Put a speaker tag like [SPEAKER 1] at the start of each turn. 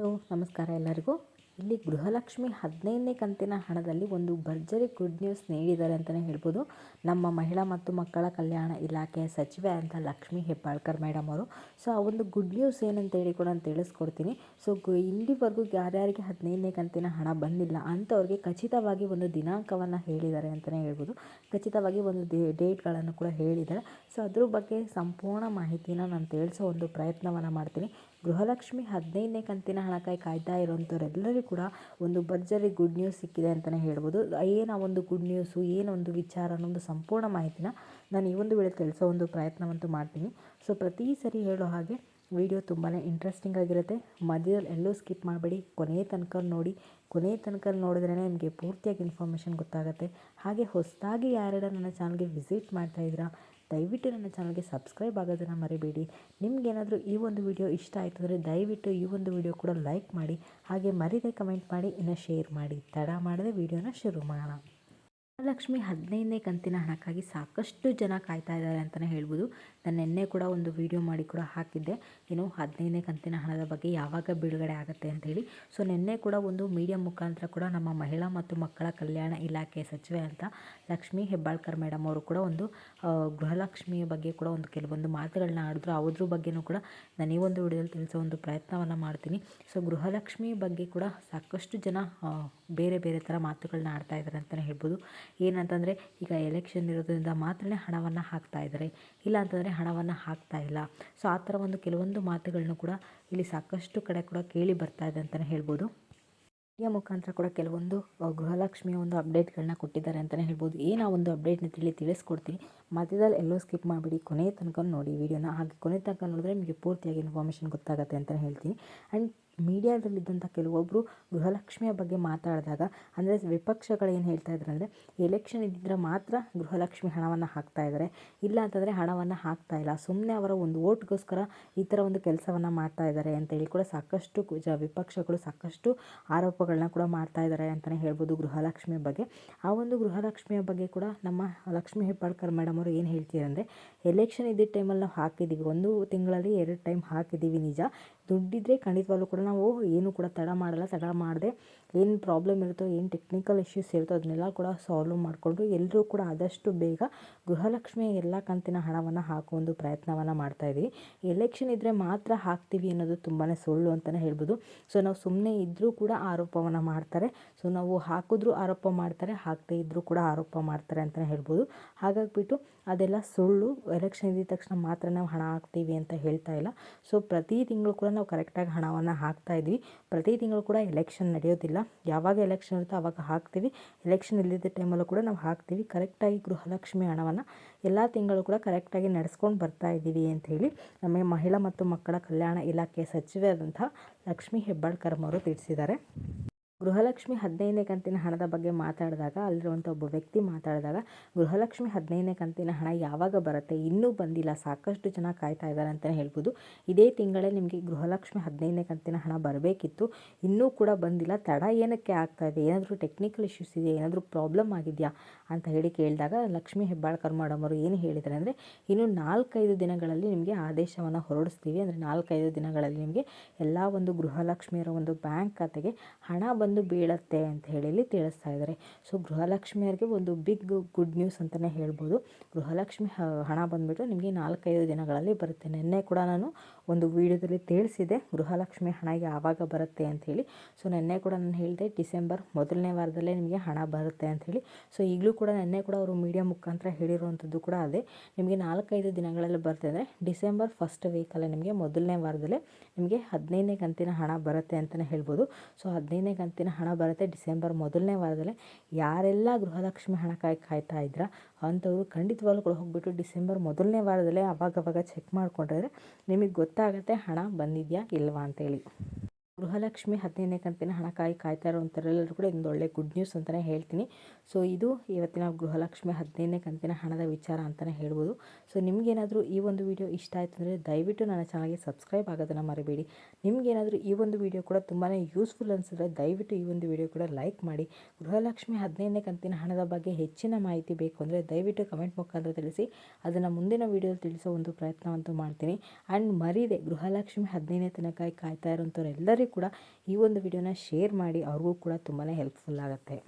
[SPEAKER 1] Hello, ನಮಸ್ಕಾರ ಎಲ್ಲರಿಗೂ. ಇಲ್ಲಿ ಗೃಹಲಕ್ಷ್ಮಿ ಹದಿನೈದನೇ ಕಂತಿನ ಹಣದಲ್ಲಿ ಒಂದು ಭರ್ಜರಿ ಗುಡ್ ನ್ಯೂಸ್ ನೀಡಿದ್ದಾರೆ ಅಂತಲೇ ಹೇಳ್ಬೋದು. ನಮ್ಮ ಮಹಿಳಾ ಮತ್ತು ಮಕ್ಕಳ ಕಲ್ಯಾಣ ಇಲಾಖೆಯ ಸಚಿವೆ ಅಂತ ಲಕ್ಷ್ಮಿ ಹೆಬ್ಬಾಳ್ಕರ್ ಮೇಡಮ್ ಅವರು. ಸೊ, ಆ ಒಂದು ಗುಡ್ ನ್ಯೂಸ್ ಏನಂತ ಹೇಳಿ ಕೂಡ ನಾನು ತಿಳಿಸ್ಕೊಡ್ತೀನಿ. ಸೊ ಇಲ್ಲಿವರೆಗೂ ಯಾರ್ಯಾರಿಗೆ ಹದಿನೈದನೇ ಕಂತಿನ ಹಣ ಬಂದಿಲ್ಲ ಅಂಥವ್ರಿಗೆ ಖಚಿತವಾಗಿ ಒಂದು ದಿನಾಂಕವನ್ನು ಹೇಳಿದ್ದಾರೆ ಅಂತಲೇ ಹೇಳ್ಬೋದು. ಖಚಿತವಾಗಿ ಒಂದು ಡೇಟ್ಗಳನ್ನು ಕೂಡ ಹೇಳಿದ್ದಾರೆ. ಸೊ, ಅದ್ರ ಬಗ್ಗೆ ಸಂಪೂರ್ಣ ಮಾಹಿತಿನ ನಾನು ತಿಳಿಸೋ ಒಂದು ಪ್ರಯತ್ನವನ್ನು ಮಾಡ್ತೀನಿ. ಗೃಹಲಕ್ಷ್ಮಿ ಹದಿನೈದನೇ ಕಂತಿನ ಹಣಕ್ಕಾಗಿ ಕಾಯ್ತಾ ಇರೋಂಥವ್ರೆಲ್ಲರಿಗೂ ಕೂಡ ಒಂದು ಭರ್ಜರಿ ಗುಡ್ ನ್ಯೂಸ್ ಸಿಕ್ಕಿದೆ ಅಂತಲೇ ಹೇಳ್ಬೋದು. ಏನು ಒಂದು ಗುಡ್ ನ್ಯೂಸು ಏನೊಂದು ವಿಚಾರ ಅನ್ನೋದು ಸಂಪೂರ್ಣ ಮಾಹಿತಿನ ನಾನು ಈ ಒಂದು ವೇಳೆ ತಿಳಿಸೋ ಒಂದು ಪ್ರಯತ್ನವಂತೂ ಮಾಡ್ತೀನಿ. ಸೊ ಪ್ರತಿ ಸರಿ ಹೇಳೋ ಹಾಗೆ ವಿಡಿಯೋ ತುಂಬಾ ಇಂಟ್ರೆಸ್ಟಿಂಗ್ ಆಗಿರುತ್ತೆ. ಮಧ್ಯದಲ್ಲಿ ಎಲ್ಲೂ ಸ್ಕಿಪ್ ಮಾಡಬೇಡಿ. ಕೊನೆಯ ತನಕ ನೋಡಿ ಕೊನೆಯ ತನಕ ನೋಡಿದ್ರೆ ನಿಮಗೆ ಪೂರ್ತಿಯಾಗಿ ಇನ್ಫಾರ್ಮೇಷನ್ ಗೊತ್ತಾಗುತ್ತೆ. ಹಾಗೆ ಹೊಸದಾಗಿ ಯಾರ್ಯಾರು ನನ್ನ ಚಾನಲ್ಗೆ ವಿಸಿಟ್ ಮಾಡ್ತಾಯಿದ್ದೀರಾ ದಯವಿಟ್ಟು ನನ್ನ ಚಾನಲ್ಗೆ ಸಬ್ಸ್ಕ್ರೈಬ್ ಆಗೋದನ್ನು ಮರಿಬೇಡಿ. ನಿಮಗೇನಾದರೂ ಈ ಒಂದು ವಿಡಿಯೋ ಇಷ್ಟ ಆಯಿತು ಅಂದರೆ ದಯವಿಟ್ಟು ಈ ಒಂದು ವಿಡಿಯೋ ಕೂಡ ಲೈಕ್ ಮಾಡಿ, ಹಾಗೆ ಮರಿದೆ ಕಮೆಂಟ್ ಮಾಡಿ, ಇನ್ನು ಶೇರ್ ಮಾಡಿ. ತಡ ಮಾಡದೆ ವಿಡಿಯೋನ ಶುರು ಮಾಡೋಣ. ಮಹಾಲಕ್ಷ್ಮಿ ಹದಿನೈದನೇ ಕಂತಿನ ಹಣಕ್ಕಾಗಿ ಸಾಕಷ್ಟು ಜನ ಕಾಯ್ತಾ ಇದ್ದಾರೆ ಅಂತಲೇ ಹೇಳ್ಬೋದು. ನಾನು ನಿನ್ನೆ ಕೂಡ ಒಂದು ವಿಡಿಯೋ ಮಾಡಿ ಕೂಡ ಹಾಕಿದ್ದೆ. ಏನು, ಹದಿನೈದನೇ ಕಂತಿನ ಹಣದ ಬಗ್ಗೆ ಯಾವಾಗ ಬಿಡುಗಡೆ ಆಗುತ್ತೆ ಅಂತೇಳಿ ಸೊ ನಿನ್ನೆ ಕೂಡ ಒಂದು ಮೀಡಿಯಾ ಮುಖಾಂತರ ಕೂಡ ನಮ್ಮ ಮಹಿಳಾ ಮತ್ತು ಮಕ್ಕಳ ಕಲ್ಯಾಣ ಇಲಾಖೆ ಸಚಿವೆ ಅಂತ ಲಕ್ಷ್ಮೀ ಹೆಬ್ಬಾಳ್ಕರ್ ಮೇಡಮ್ ಅವರು ಕೂಡ ಒಂದು ಗೃಹಲಕ್ಷ್ಮಿಯ ಬಗ್ಗೆ ಕೂಡ ಒಂದು ಕೆಲವೊಂದು ಮಾತುಗಳನ್ನ ಆಡಿದ್ರು. ಅದ್ರ ಬಗ್ಗೆನೂ ಕೂಡ ನಾನು ಈ ಒಂದು ವಿಡಿಯೋದಲ್ಲಿ ತಿಳಿಸೋ ಒಂದು ಪ್ರಯತ್ನವನ್ನು ಮಾಡ್ತೀನಿ. ಸೊ ಗೃಹಲಕ್ಷ್ಮಿ ಬಗ್ಗೆ ಕೂಡ ಸಾಕಷ್ಟು ಜನ ಬೇರೆ ಬೇರೆ ಥರ ಮಾತುಗಳನ್ನ ಆಡ್ತಾ ಇದ್ದಾರೆ ಅಂತಲೇ ಹೇಳ್ಬೋದು. ಏನಂತಂದರೆ, ಈಗ ಎಲೆಕ್ಷನ್ ಇರೋದ್ರಿಂದ ಮಾತ್ರ ಹಣವನ್ನು ಹಾಕ್ತಾ ಇದ್ದಾರೆ. ಇಲ್ಲ ಅಂತಂದರೆ ಹಣವನ್ನು ಹಾಕ್ತಾ ಇಲ್ಲ. ಸೊ ಆ ಥರ ಒಂದು ಕೆಲವೊಂದು ಮಾತುಗಳನ್ನು ಕೂಡ ಇಲ್ಲಿ ಸಾಕಷ್ಟು ಕಡೆ ಕೂಡ ಕೇಳಿ ಬರ್ತಾ ಇದೆ ಅಂತಲೇ ಹೇಳ್ಬೋದು. ಮೀಡಿಯಾ ಮುಖಾಂತರ ಕೂಡ ಕೆಲವೊಂದು ಗೃಹಲಕ್ಷ್ಮಿಯ ಒಂದು ಅಪ್ಡೇಟ್ಗಳನ್ನ ಕೊಟ್ಟಿದ್ದಾರೆ ಅಂತಲೇ ಹೇಳ್ಬೋದು. ಏನು ಆ ಒಂದು ಅಪ್ಡೇಟ್ನ ತಿಳಿ ತಿಳಿಸ್ಕೊಡ್ತೀನಿ. ಮಧ್ಯದಲ್ಲಿ ಎಲ್ಲೋ ಸ್ಕಿಪ್ ಮಾಡಿಬಿಡಿ. ಕೊನೆ ತನಕ ನೋಡಿ ವಿಡಿಯೋನ ಹಾಗೆ ಕೊನೆ ತನಕ ನೋಡಿದ್ರೆ ನಿಮಗೆ ಪೂರ್ತಿಯಾಗಿ ಇನ್ಫಾರ್ಮೇಷನ್ ಗೊತ್ತಾಗುತ್ತೆ ಅಂತಲೇ ಹೇಳ್ತೀನಿ. ಆ್ಯಂಡ್ ಮೀಡಿಯಾದಲ್ಲಿದ್ದಂಥ ಕೆಲವೊಬ್ಬರು ಗೃಹಲಕ್ಷ್ಮಿಯ ಬಗ್ಗೆ ಮಾತಾಡಿದಾಗ, ಅಂದರೆ ವಿಪಕ್ಷಗಳು ಏನು ಹೇಳ್ತಾ ಇದ್ರು ಅಂದರೆ ಎಲೆಕ್ಷನ್ ಇದ್ದಿದ್ರೆ ಮಾತ್ರ ಗೃಹಲಕ್ಷ್ಮಿ ಹಣವನ್ನು ಹಾಕ್ತಾ ಇದ್ದಾರೆ ಇಲ್ಲ ಅಂತಂದರೆ ಹಣವನ್ನು ಹಾಕ್ತಾ ಇಲ್ಲ. ಸುಮ್ಮನೆ ಅವರ ಒಂದು ಓಟ್ಗೋಸ್ಕರ ಈ ಥರ ಒಂದು ಕೆಲಸವನ್ನು ಮಾಡ್ತಾ ಇದ್ದಾರೆ ಅಂತೇಳಿ ಕೂಡ ಸಾಕಷ್ಟು ಜ ವಿಪಕ್ಷಗಳು ಸಾಕಷ್ಟು ಆರೋಪಗಳನ್ನ ಕೂಡ ಮಾಡ್ತಾ ಇದ್ದಾರೆ ಅಂತಲೇ ಹೇಳ್ಬೋದು ಗೃಹಲಕ್ಷ್ಮಿಯ ಬಗ್ಗೆ. ಆ ಒಂದು ಗೃಹಲಕ್ಷ್ಮಿಯ ಬಗ್ಗೆ ಕೂಡ ನಮ್ಮ ಲಕ್ಷ್ಮೀ ಹೆಬ್ಬಾಳ್ಕರ್ ಮೇಡಮ್ ಅವರು ಏನು ಹೇಳ್ತೀರಂದರೆ ಅಂದರೆ ಎಲೆಕ್ಷನ್ ಇದ್ದಿದ್ದ ಟೈಮಲ್ಲಿ ನಾವು ಹಾಕಿದ್ದೀವಿ ಒಂದು ತಿಂಗಳಲ್ಲಿ ಎರಡು ಟೈಮ್ ಹಾಕಿದ್ದೀವಿ ನಿಜ. ದುಡ್ಡಿದ್ರೆ ಖಂಡಿತವಾಗ್ಲೂ ಕೂಡ ನಾವು ಏನು ಕೂಡ ತಡ ಮಾಡಲ್ಲ, ತಡ ಮಾಡದೆ ಏನು ಪ್ರಾಬ್ಲಮ್ ಇರುತ್ತೋ, ಏನು ಟೆಕ್ನಿಕಲ್ ಇಶ್ಯೂಸ್ ಇರುತ್ತೋ ಅದನ್ನೆಲ್ಲ ಕೂಡ ಸಾಲ್ವ್ ಮಾಡಿಕೊಂಡು ಎಲ್ಲರೂ ಕೂಡ ಆದಷ್ಟು ಬೇಗ ಗೃಹಲಕ್ಷ್ಮಿ ಎಲ್ಲ ಕಂತಿನ ಹಣವನ್ನು ಹಾಕೋ ಒಂದು ಪ್ರಯತ್ನವನ್ನು ಮಾಡ್ತಾಯಿದ್ದೀವಿ ಎಲೆಕ್ಷನ್ ಇದ್ದರೆ ಮಾತ್ರ ಹಾಕ್ತೀವಿ ಅನ್ನೋದು ತುಂಬಾ ಸುಳ್ಳು ಅಂತಲೇ ಹೇಳ್ಬೋದು. ಸೊ ನಾವು ಸುಮ್ಮನೆ ಇದ್ದರೂ ಕೂಡ ಆರೋಪವನ್ನು ಮಾಡ್ತಾರೆ. ಸೊ ನಾವು ಹಾಕಿದ್ರೂ ಆರೋಪ ಮಾಡ್ತಾರೆ, ಹಾಕದೇ ಇದ್ದರೂ ಕೂಡ ಆರೋಪ ಮಾಡ್ತಾರೆ ಅಂತಲೇ ಹೇಳ್ಬೋದು. ಹಾಗಾಗಿಬಿಟ್ಟು ಅದೆಲ್ಲ ಸುಳ್ಳು. ಎಲೆಕ್ಷನ್ ಇದ್ದ ತಕ್ಷಣ ಮಾತ್ರ ನಾವು ಹಣ ಹಾಕ್ತೀವಿ ಅಂತ ಹೇಳ್ತಾ ಇಲ್ಲ. ಸೊ ಪ್ರತಿ ತಿಂಗಳು ಕೂಡ ನಾವು ಕರೆಕ್ಟಾಗಿ ಹಣವನ್ನು ಹಾಕ್ತಾ ಇದ್ವಿ. ಪ್ರತಿ ತಿಂಗಳು ಕೂಡ ಎಲೆಕ್ಷನ್ ನಡೆಯೋದಿಲ್ಲ. ಯಾವಾಗ ಎಲೆಕ್ಷನ್ ಇರುತ್ತೋ ಆವಾಗ ಹಾಕ್ತೀವಿ. ಎಲೆಕ್ಷನ್ ಇಲ್ಲದ ಟೈಮಲ್ಲೂ ಕೂಡ ನಾವು ಹಾಕ್ತೀವಿ. ಕರೆಕ್ಟಾಗಿ ಗೃಹಲಕ್ಷ್ಮಿ ಹಣವನ್ನು ಎಲ್ಲ ತಿಂಗಳು ಕೂಡ ಕರೆಕ್ಟಾಗಿ ನಡೆಸ್ಕೊಂಡು ಬರ್ತಾ ಇದ್ದೀವಿ ಅಂತ ಹೇಳಿ ನಮ್ಮ ಮಹಿಳಾ ಮತ್ತು ಮಕ್ಕಳ ಕಲ್ಯಾಣ ಇಲಾಖೆ ಸಚಿವೆ ಆದಂತಹ ಲಕ್ಷ್ಮೀ ಹೆಬ್ಬಾಳ್ಕರ್ ಅವರು ತಿಳಿಸಿದ್ದಾರೆ. ಗೃಹಲಕ್ಷ್ಮಿ ಹದಿನೈದನೇ ಕಂತಿನ ಹಣದ ಬಗ್ಗೆ ಮಾತಾಡಿದಾಗ, ಅಲ್ಲಿರುವಂಥ ಒಬ್ಬ ವ್ಯಕ್ತಿ ಮಾತಾಡಿದಾಗ, ಗೃಹಲಕ್ಷ್ಮಿ ಹದಿನೈದನೇ ಕಂತಿನ ಹಣ ಯಾವಾಗ ಬರುತ್ತೆ, ಇನ್ನೂ ಬಂದಿಲ್ಲ, ಸಾಕಷ್ಟು ಜನ ಕಾಯ್ತಾ ಇದ್ದಾರೆ ಅಂತಲೇ ಹೇಳ್ಬೋದು. ಇದೇ ತಿಂಗಳೇ ನಿಮಗೆ ಗೃಹಲಕ್ಷ್ಮಿ ಹದಿನೈದನೇ ಕಂತಿನ ಹಣ ಬರಬೇಕಿತ್ತು. ಇನ್ನೂ ಕೂಡ ಬಂದಿಲ್ಲ. ತಡ ಏನಕ್ಕೆ ಆಗ್ತಾ ಇದೆ? ಏನಾದರೂ ಟೆಕ್ನಿಕಲ್ ಇಶ್ಯೂಸ್ ಇದೆಯಾ? ಏನಾದರೂ ಪ್ರಾಬ್ಲಮ್ ಆಗಿದೆಯಾ? ಅಂತ ಹೇಳಿ ಕೇಳಿದಾಗ, ಲಕ್ಷ್ಮೀ ಹೆಬ್ಬಾಳ್ಕರ್ ಅವರು ಏನು ಹೇಳಿದ್ದಾರೆ ಅಂದರೆ, ಇನ್ನು ನಾಲ್ಕೈದು ದಿನಗಳಲ್ಲಿ ನಿಮಗೆ ಆದೇಶವನ್ನು ಹೊರಡಿಸ್ತೀವಿ. ಅಂದರೆ ನಾಲ್ಕೈದು ದಿನಗಳಲ್ಲಿ ನಿಮಗೆ ಎಲ್ಲ ಒಂದು ಗೃಹಲಕ್ಷ್ಮಿಯರ ಒಂದು ಬ್ಯಾಂಕ್ ಖಾತೆಗೆ ಹಣ ಬಂದು ಬಂದು ಬೀಳತ್ತೆ ಅಂತ ಹೇಳಿ ತಿಳಿಸ್ತಾ ಇದ್ದಾರೆ. ಸೊ ಗೃಹಲಕ್ಷ್ಮಿಯರಿಗೆ ಒಂದು ಬಿಗ್ ಗುಡ್ ನ್ಯೂಸ್ ಅಂತಲೇ ಹೇಳ್ಬೋದು. ಗೃಹಲಕ್ಷ್ಮಿ ಹಣ ಬಂದುಬಿಟ್ಟು ನಿಮಗೆ ನಾಲ್ಕೈದು ದಿನಗಳಲ್ಲಿ ಬರುತ್ತೆ. ನಿನ್ನೆ ಕೂಡ ನಾನು ಒಂದು ವೀಡಿಯೋದಲ್ಲಿ ತಿಳಿಸಿದೆ ಗೃಹಲಕ್ಷ್ಮಿ ಹಣ ಯಾವಾಗ ಬರುತ್ತೆ ಅಂಥೇಳಿ ಸೊ ನಿನ್ನೆ ಕೂಡ ನಾನು ಹೇಳಿದೆ ಡಿಸೆಂಬರ್ ಮೊದಲನೇ ವಾರದಲ್ಲೇ ನಿಮಗೆ ಹಣ ಬರುತ್ತೆ ಅಂಥೇಳಿ ಸೊ ಈಗಲೂ ಕೂಡ ನಿನ್ನೆ ಕೂಡ ಅವರು ಮೀಡಿಯಾ ಮುಖಾಂತರ ಹೇಳಿರುವಂಥದ್ದು ಕೂಡ ಅದೇ. ನಿಮಗೆ ನಾಲ್ಕೈದು ದಿನಗಳಲ್ಲಿ ಬರುತ್ತೆ ಅಂದರೆ ಡಿಸೆಂಬರ್ ಫಸ್ಟ್ ವೀಕಲ್ಲೇ ನಿಮಗೆ ಮೊದಲನೇ ವಾರದಲ್ಲೇ ನಿಮಗೆ ಹದಿನೈದನೇ ಕಂತಿನ ಹಣ ಬರುತ್ತೆ ಅಂತಲೇ ಹೇಳ್ಬೋದು. ಸೊ ಹದಿನೈದನೇ ಕಂತಿನ ಹಣ ಬರುತ್ತೆ. ಡಿಸೆಂಬರ್ ಮೊದಲನೇ ವಾರದಲ್ಲೇ ಯಾರೆಲ್ಲ ಗೃಹಲಕ್ಷ್ಮಿ ಹಣಕ್ಕಾಗಿ ಕಾಯ್ತಾ ಇದ್ರ, ಅಂಥವ್ರು ಖಂಡಿತವಾಗ್ಲೂ ಕೂಡ ಹೋಗ್ಬಿಟ್ಟು ಡಿಸೆಂಬರ್ ಮೊದಲನೇ ವಾರದಲ್ಲೇ ಅವಾಗವಾಗ ಚೆಕ್ ಮಾಡಿಕೊಂಡ್ರೆ ನಿಮಗೆ ಗೊತ್ತಾಗುತ್ತೆ ಹಣ ಬಂದಿದೆಯಾ ಇಲ್ವಾ ಅಂತೇಳಿ. ಗೃಹಲಕ್ಷ್ಮಿ ಹದಿನೈದನೇ ಕಂತಿನ ಹಣಕ್ಕಾಗಿ ಕಾಯ್ತಾ ಇರುವಂಥವರೆಲ್ಲರೂ ಕೂಡ ಇದೊಂದು ಒಳ್ಳೆ ಗುಡ್ ನ್ಯೂಸ್ ಅಂತಲೇ ಹೇಳ್ತೀನಿ. ಸೊ ಇದು ಇವತ್ತಿನ ಗೃಹಲಕ್ಷ್ಮಿ ಹದಿನೈದನೇ ಕಂತಿನ ಹಣದ ವಿಚಾರ ಅಂತಲೇ ಹೇಳ್ಬೋದು. ಸೊ ನಿಮಗೇನಾದರೂ ಈ ಒಂದು ವಿಡಿಯೋ ಇಷ್ಟ ಆಯಿತು ಅಂದರೆ ದಯವಿಟ್ಟು ನನ್ನ ಚಾನಲ್ಗೆ ಸಬ್ಸ್ಕ್ರೈಬ್ ಆಗೋದನ್ನು ಮರಿಬೇಡಿ. ನಿಮಗೇನಾದರೂ ಈ ಒಂದು ವಿಡಿಯೋ ಕೂಡ ತುಂಬಾ ಯೂಸ್ಫುಲ್ ಅನಿಸಿದ್ರೆ ದಯವಿಟ್ಟು ಈ ಒಂದು ವಿಡಿಯೋ ಕೂಡ ಲೈಕ್ ಮಾಡಿ. ಗೃಹಲಕ್ಷ್ಮಿ ಹದಿನೈದನೇ ಕಂತಿನ ಹಣದ ಬಗ್ಗೆ ಹೆಚ್ಚಿನ ಮಾಹಿತಿ ಬೇಕು ಅಂದರೆ ದಯವಿಟ್ಟು ಕಮೆಂಟ್ ಮುಖಾಂತರ ತಿಳಿಸಿ. ಅದನ್ನು ಮುಂದಿನ ವೀಡಿಯೋದಲ್ಲಿ ತಿಳಿಸೋ ಒಂದು ಪ್ರಯತ್ನವಂತೂ ಮಾಡ್ತೀನಿ. ಆ್ಯಂಡ್ ಮರೀದೆ ಗೃಹಲಕ್ಷ್ಮಿ ಹದಿನೈದನೇ ತನಕ ಕಾಯ್ತಾ ಇರೋಂಥವ್ರೆಲ್ಲರಿಗೂ ಕೂಡ ಈ ಒಂದು ವಿಡಿಯೋನ ಶೇರ್ ಮಾಡಿ ಅವ್ರಿಗೂ ಕೂಡ ತುಂಬಾ ಹೆಲ್ಪ್ಫುಲ್ ಆಗುತ್ತೆ.